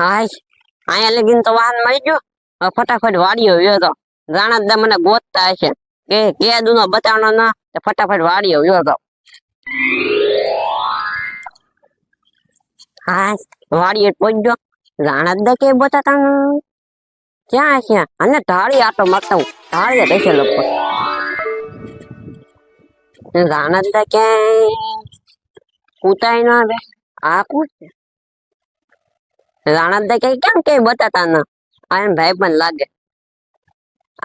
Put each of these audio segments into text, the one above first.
હાય અહીંયા લગીન તો વાહન મળી ગયો. ફટાફટ વાડીઓ વ્યો તો. રાણાદા મને ગોતતા હશે. કે કે દુનો બતાવનો ના ફટાફટ વાડીઓ ગયો તો. હાય વાડીએ પહોંચ્યો રાણાદા કે બતાતા ક્યાં છે અને ઢાળી આટો મારતા હું. ઢાળી રહેશે લોકો રાણાદા ક્યાંય કૂતાય ના આ કોણ છે? રાણાદા કઈ કેમ કે બતાતા ના? આ એમ ભાઈ પણ લાગે.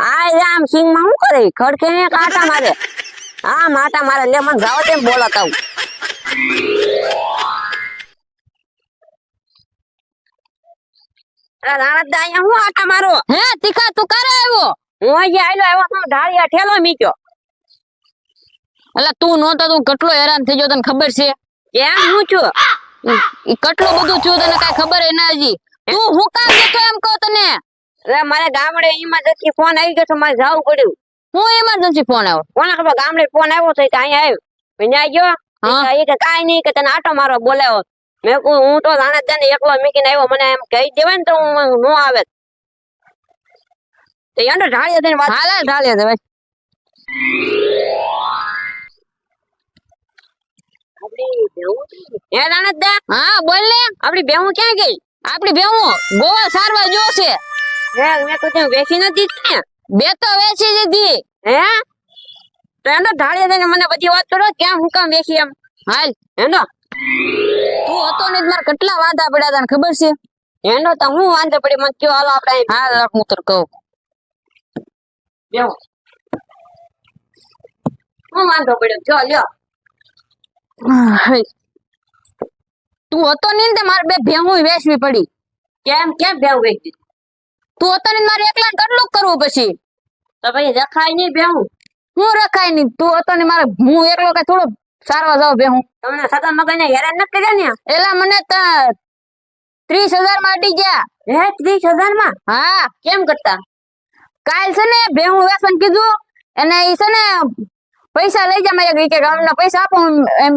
આ આમ સિંગમાં શું કરે? ખડકે ને કાટા મારે. હા માટા મારે. લે મને જાવ તેમ બોલાતા હું અરે રાણાદા અહીંયા હું આટા મારો? હે તીખા તું કરે આવ્યો? હું અહીંયા આયલો આવ્યો છું ઢાળિયા ઠેલો મીક્યો. એટલે તું નહોતો તું કેટલો હેરાન થઈ ગયો તને ખબર છે? કેમ હું છું. કેટલું બધું છું તને કઈ ખબર ય ના હજી? તું હું કામ જતો એમ કહો તને? અરે મારે ગામડે ઇમરજન્સી ફોન આવી ગયો તો મારે જવું પડ્યું. હું ઇમરજન્સી ફોન આવ્યો કોને ખબર ગામડે ફોન આવ્યો તો કે અહીંયા આવ્યો? અહીંયા ગયો. હા. એ કે કાઈ નહીં કે તને આટો મારો બોલાવ્યો. મેં કહું હું તો રાણા ને એકલો મીકીને આવ્યો મને એમ કહી દેવાય ને તો હું નો આવે. તો એને ઢાળીએ થઈને વાત હાલે ઢાળીએ દે ભાઈ. આપણી ભેહું હે હા, બોલ ને. આપડી બેહું ક્યાં ગઈ? આપડી બેહું ગોવા સારવા જો હે મેં કીધું વેચી નથી ને. બે તો વેચી દીધી. હે? તો એનો ઢાળીએ થઈને મને બધી વાત કરો કેમ હું કામ વેચી એમ? હાલ એનો તું હતો ને મારે કેટલા વાંધા પડ્યા તને ખબર છે? એનો તો હું વાંધો પડી મને કયો હાલો આપણે હાલ લાખ હું તને કહું. બેહું. હું વાંધો પડ્યો? જો, લ્યો. તું હતો ને તે મારે બે ભેહું વેચવી પડી. કેમ કેમ ભેહું વેચી તું હતો નહીં મારે એકલા કેટલું કરવું પછી? તો ભાઈ રખાય નહીં ભેહું? હું રખાય નહીં? તું હતો ને મારે હું એકલો કઈ થોડો સારવા જાવ ભેહું? તમને સગા મગજ ને હેરાન નથી કર્યા ને એલા મને ત્રીસ હજારમાં અડી ગયા. હે ત્રીસ હજારમાં? હા. કેમ કરતા? કાલ છે ને ભેહું વેસન કીધું. અને ઈ છે ને પૈસા લઈ જા મારા કે ગામના પૈસા આપો એમ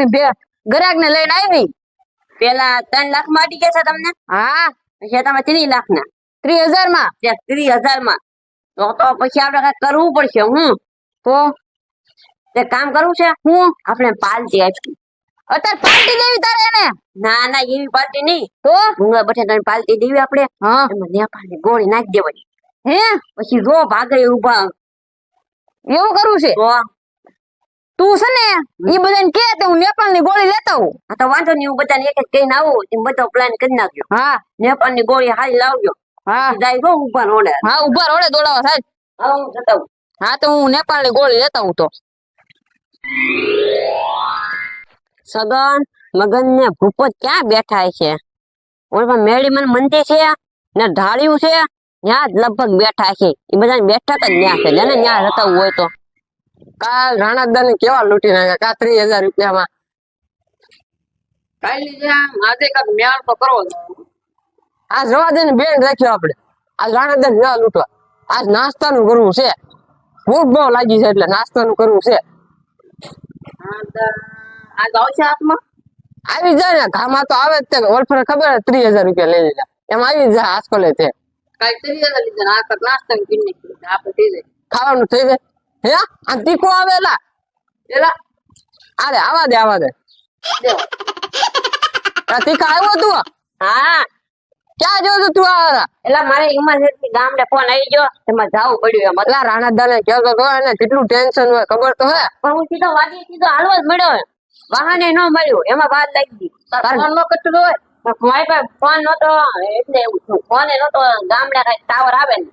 ગ્રાહક ને લઈને આવી. પેલા ત્રણ લાખમાં ગયા છે તમને? હા. પછી તમે ત્રીસ લાખ ના ત્રીસ હજારમાં ત્રીસ હજારમાં તો તો પછી આપડે કઈ કરવું પડશે હું? તો? તે કામ કરવું છે? હું? આપણે પાલટી આપી. અત્યારે પાલટી દેવી તારે એને? ના ના એવી પાલટી નહીં. તો? ભૂંગળા બટેટાની પાલટી દેવી આપણે. હા. એમાં નેપાળની ગોળી નાખી દેવાની. હે? પછી રો ભાગે ઊભા એવું કરવું છે? તો તું છે ને એ બધાને કે તે હું નેપાળની ગોળી લેતા આવું. તો વાંધો નહીં હું બધાને એક એક કહીને આવું એમ બધો પ્લાન કરી નાખ્યો હા. નેપાળની ગોળી હારી લાવજો. હા. જાય ગો ઊભા રોડે. હા ઊભા રોડે દોડાવા સાહેબ. હા હું જતો હા તો હું નેપાળની ગોળી લેતા હું તો. સગન મગન ને ભૂપત ક્યાં બેઠા છે? ઓલમાં મેળી મને મંદિર છે ને ઢાળ્યું છે ત્યાં જ લગભગ બેઠા છે. એ બધા બેઠા જ ન્યા છે જેને ન્યા જતા હોય તો. કાલ રાણાદા ને કેવા લૂંટી નાખ્યા? કા ત્રીસ હજાર રૂપિયામાં. કાલ આજે તો કરવો જ. આજ રવા દે બેન રાખ્યો આપણે. આજ રાણાદા ને ના લૂંટવા. આજ નાસ્તાનું કરવું છે. ભૂખ બહુ લાગી છે એટલે નાસ્તાનું કરવું છે. આ આવશે હાથમાં? આવી જાય ને. ઘામાં તો આવે જ તે. ઓળફરે ખબર ત્રીસ હજાર રૂપિયા લઈ લીધા. એમ આવી જાય આસકોલે તે. ખાવાનું થઈ જાય. હે? આ તીખું આવેલા એલા. અરે આવા દે આવા દે. આ તીખા આવ્યો તું? હા. ક્યાં જો તું આવા એટલે મારે ઇમરજન્સી ગામડે ફોન આવી ગયો એમાં જાવું પડ્યું એમ. એટલે રાણા દાને કહેતો તો એને કેટલું ટેન્શન હોય ખબર તો હે? પણ હું સીધો વાડી સીધો હાલવા જ મળ્યો વાહને ન મળ્યું એમાં વાત લાગી ગઈ. ફોન નો કેટલું હોય. મારી પાસે ફોન નતો એટલે એવું થયું. ફોને નતો ગામડે કઈ ટાવર આવે ને.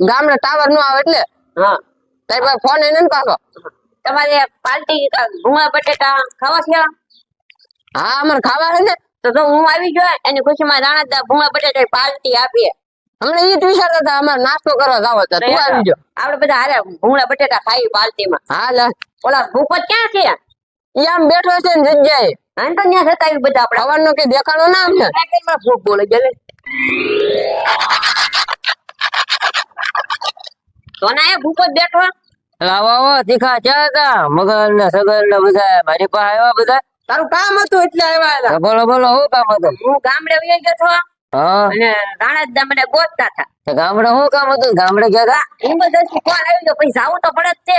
ગામડે ટાવર નો આવે એટલે? હા. તારી ફોન એને પાછો? તમારે પાર્ટી ભૂંગળા બટેટા ખાવા છે? હા અમારે ખાવા છે ને. તો તો હું આવી ગયો એની ખુશીમાં રાણાદા ભૂંગળા બટેટા પાર્ટી આપીએ. હમણાં ઈ જ વિચારતા હતા અમારે નાસ્તો કરવા જાવ તો તું આવી ગયો. આપણે બધા હારે ભૂંગળા બટેટા ખાઈ પાર્ટીમાં હા લે. ઓલા ભૂપત ક્યાં છે? ઈ આમ બેઠો છે ને જગ્યાએ. આને તો ન્યા થતા બધા આપડે સવારનો કઈ દેખાડો ના અમને? ભૂખ બોલે ગયેલે સોના એ ભૂપત બેઠો? લાવો આવો તીખા ચા હતા મગર ને સગર ને બધા મારી પાસે આવ્યા બધા. તારું કામ હતું એટલે આવ્યા બોલો બોલો હું કામ હતું? હું ગામડે વહી ગયો છો હા. અને રાણા મને ગોતતા હતા. તો ગામડે શું કામ હતું? ગામડે ગયા હતા ઇમરજન્સી કોલ આવી ગયો પછી જવું તો પડે જ છે.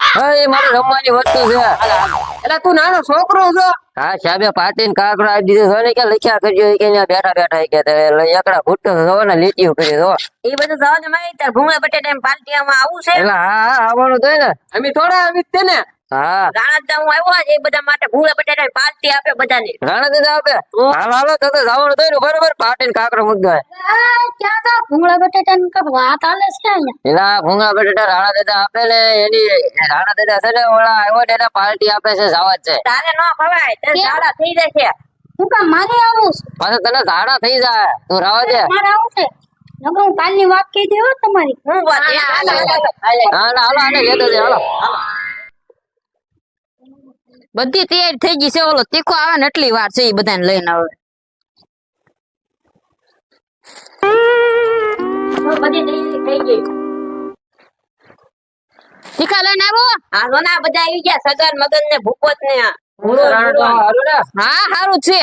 એ મારી રમવાની વસ્તુ છે. એટલે તું નાનો છોકરો છો. હા સાહેબે પાટીને કાકડો આપી દીધો ને કે લખ્યા કરજો કે બેઠા બેઠા કે એકડા ફૂટતો તો ને લીટીઓ કરી દો એ બધું જવા દે મારી તાર ભૂંગળા બટેટા એમ આવું છે. એટલે હા આવવાનું તો ને. અમે થોડા આવી જ ને. હા. રાણા હું આવ્યો એ બધા માટે ભૂંગળા બટેટા પાર્ટી આપે બધાને. રાણા દાદા આપે? હાલ હાલો તો તો જવાનું તો ને બરોબર? પાટીને કાકડો મૂકી દો. ક્યાં તા ભૂંગળા બટેટા ની વાત આલે છે એલા ભૂંગા બટેટા રાણા દાદા આપે ને એની રાણા દાદા છે ને ઓલા આવ્યો ને પાર્ટી આપે છે તારે ન ખવાય તે ઝાડા થઈ જશે. હું કામ મારે આવું પાછો તને ઝાડા થઈ જાય તું રાવા દે. મારે આવું છે? નકર હું કાલની વાત કહી દેવો તમારી. હું વાત એ હાલે, હાલે, હાલો બધી તૈયારી થઈ ગઈ છે. ઓલો તીખો આવે ને એટલી વાર છે એ બધાને લઈને આવે તો બધી તૈયારી થઈ ગઈ. તીખા લઈને આવો. ને બધા આવી ગયા. સગન મગન ને ભૂપત ને હા સારું છે.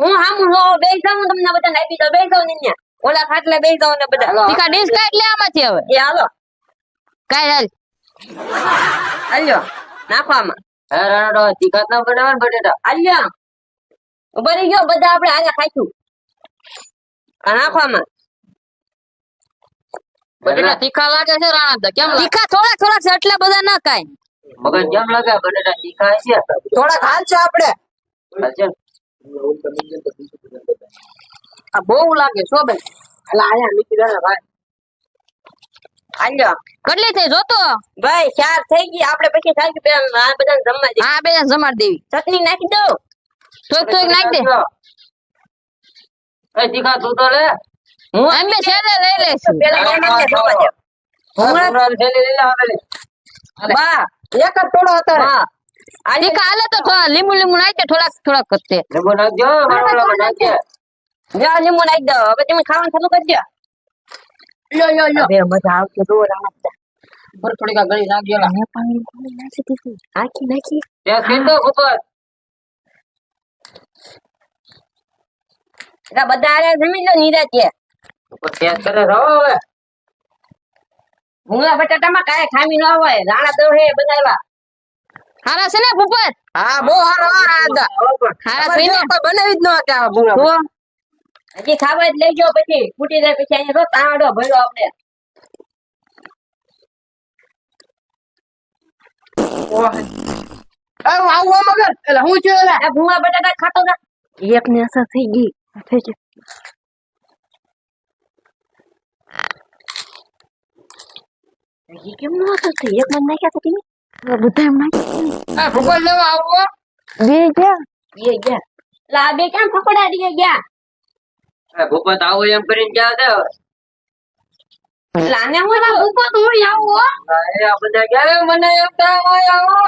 હું હામું હો બે જાઉં તમને બધાને આપી દો બે જાઉં ને ઓલા ખાટલે બે જાઉં ને બધા. તીખા કાઢ લે આમાંથી હવે. એ હાલો. કાઈ હાલ. હાલ્યો નાખો આમાં હે રાણો તીખા ના બનાવે ને બટેટા. હાલ્યો ઊભો રહી ગયો બધા આપણે આજે ખાઈશું. નાખો આમાં બટેટા તીખા લાગે છે રાણા કેમ તીખા થોડાક થોડાક છે એટલે બધા ના કાઈ મગર કેમ લાગે? બટેટા તીખા છે? થોડાક હાલ છે આપણે આ બહુ લાગે બેન એટલે આયા મૂકી ભાઈ. હાલ્યો કેટલી થઈ? જોતો? ભાઈ ચાર થઈ ગઈ. આપણે પછી થાય પેલા આ બધાને જમવા દે. હા બે જમાડ દેવી. ચટણી નાખી દો. થોક થોક નાખી દે. એ દીકા તું તો લે. એમ બે છેલે લઈ લઈશ. પેલા મને જમવા દે. હું છેલે લઈ લે બા એક જ થોડો હતો. હા. તીખા હાલે તો લીંબુ લીંબુ નાખ થોડાક થોડાક કરતે લીંબુ નાખજો જા લીંબુ નાખી દો. હવે તમે ખાવાનું ચાલુ કરજો. લ્યો લ્યો લ્યો બે મજા આવશે તો રાણા પર થોડીક આ ગળી નાખી એલા. નાખી નાખી ત્યાં સીધો ઉપર. એટલે બધા આરે જમી લો નિરાતે. ઉપર ત્યાં કરે રહો હવે. ભૂંગળા બટાટામાં કાંઈ ખામી ન હોય. રાણા દો હે બનાવ્યા હારા છે ને ભૂપત? હા બહુ હારો બનાવી જ ન હતા ભૂંગળા તો હજી ખાવા જ લઈ જાઓ પછી. ફૂટી જાય પછી અહીંયા તો તાંડો ભર્યો આપણે. એક ને અસર થઈ ગઈ. થઈ ગઈ. હજી કેમ ન અસર થઈ? એક મને નાખ્યા હતા તમે બધા એમ નાખ્યા એ ભૂગોળ લેવા આવું બે ગયા. બે ગયા. લા આ બે કેમ ફફડાડી ગયા? એ ભૂપત આવો એમ કરીને ક્યાં હવે? એટલે હું ભૂકો તો હું આવું હો. આ બધા ક્યારે મને એમ થાય હોય? આવો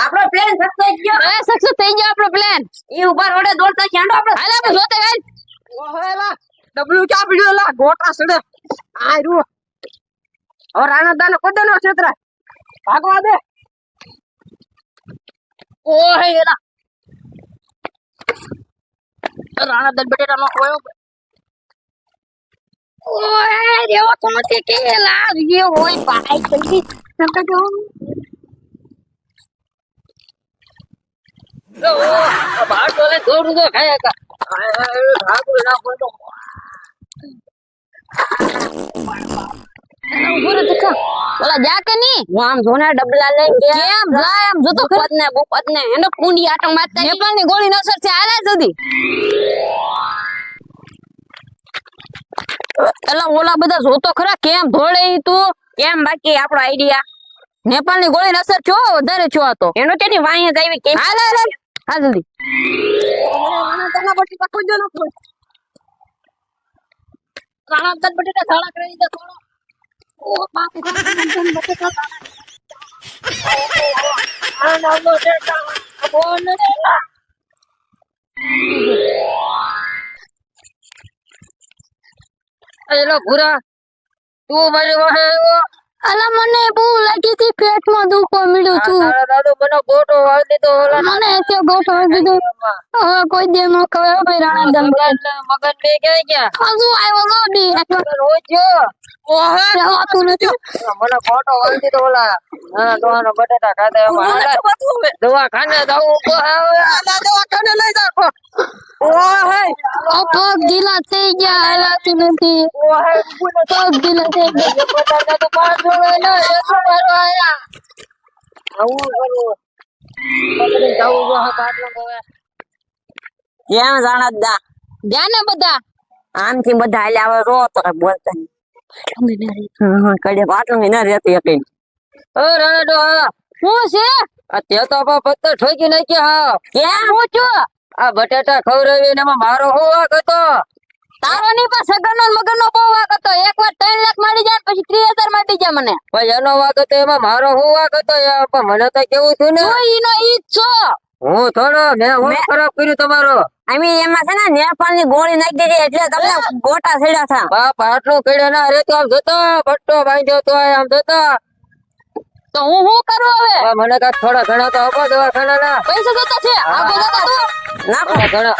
આપણો પ્લેન સક્સેસ ગયો એ સક્સેસ થઈ ગયો આપણો પ્લાન ઈ ઉપર રોડે દોડતા ચાંડો આપણે? હાલ આપણે જોતે ક્યાં પડ્યું એલા? ગોટા સડે. આ રૂ હવે રાણા દાનો કોદે ક્ષેત્ર ભાગવા દે. ઓહે એલા. રાણા દલ બટેટા નો ખોયો ઓય દેવો તો નથી કે લાગે હોય, ભાઈ જલ્દી સંતા જો બહાર તો દોર દો ખાય કા ભાગું ના બોલો પૂરું ઓલા જા કે ની હું આમ જોને ડબલા લઈને ગયા. કેમ? જાય આમ જોતો ખરી. બુપત ને બુપત ને એનો કુંડી આટો મારતા નેપાળની ગોળી નસર છે હાલે સુધી. એલા ઓલા બધા જોતો ખરા કેમ ધોળે તું? કેમ બાકી આપણો આઈડિયા નેપાળની ગોળી નસર છો વધારે છો તો? એનો તેની વાહી જ આવી કેમ હાલ જલ્દી. બટેટા સાળા કરી દે થોડો. એલો ભૂરા તું મારી વાહે આવ્યો અલા મને બહુ લાગી હતી પેટમાં દુખો મળ્યું છું. દાદુ મને ગોટો વાળી દીધો ઓલા મને છે ગોઠો દીધું. હવે કોઈ દે નો ખબર ભાઈ રાણા દમ મગન બે ક્યાં ગયા? હજુ આવ્યો લો બી રોજ જો. રહેવાતું નથી. મને ગોટો વાળી દીધો ઓલા હા દોવાનો બટેટા ખાધા એમાં. દવાખાને જવું દવાખાને લઈ ઓહે આ પગ ઢીલા થઈ ગયા હલાતું નથી. પગ ઢીલા થઈ ગયા. જાણા દા ને બધા? આમથી બધા. હાલ્યા આવે રો તો બોલતા કડે પાટલું ના રહેતું. એક ઓ રાણાડો હા. છે? આ તો પત્તર ઠોકી નાખ્યા હા. કેમ હું છું? આ બટેટા ખવડાવી ને એમાં મારો હું વાક હતો? તારો ની પણ સગન નો મગન નો બહુ વાક હતો. એક વાર ત્રણ લાખ મળી જાય પછી ત્રીસ હજાર મળી જાય મને. ભાઈ એનો વાક હતો એમાં મારો હું વાક હતો પણ મને તો કેવું થયું ને? ઈનો ઈ છો. હું થોડો મેં હું ખરાબ કર્યું તમારો. અમે એમાં છે ને નેપાળની ગોળી નાખી દીધી એટલે તમને ગોટા છેડ્યા હતા. બાપ આટલું કડ્યા ના અરે તો આમ જતો ભટ્ટો બાંધ્યો તો આમ જતો. તો હું શું કરું હવે? મને કાંઈક થોડા ઘણા તો આપો દવાખાના ના પૈસા જતા છે? આપો જતા તું. નાખો. ઘણા.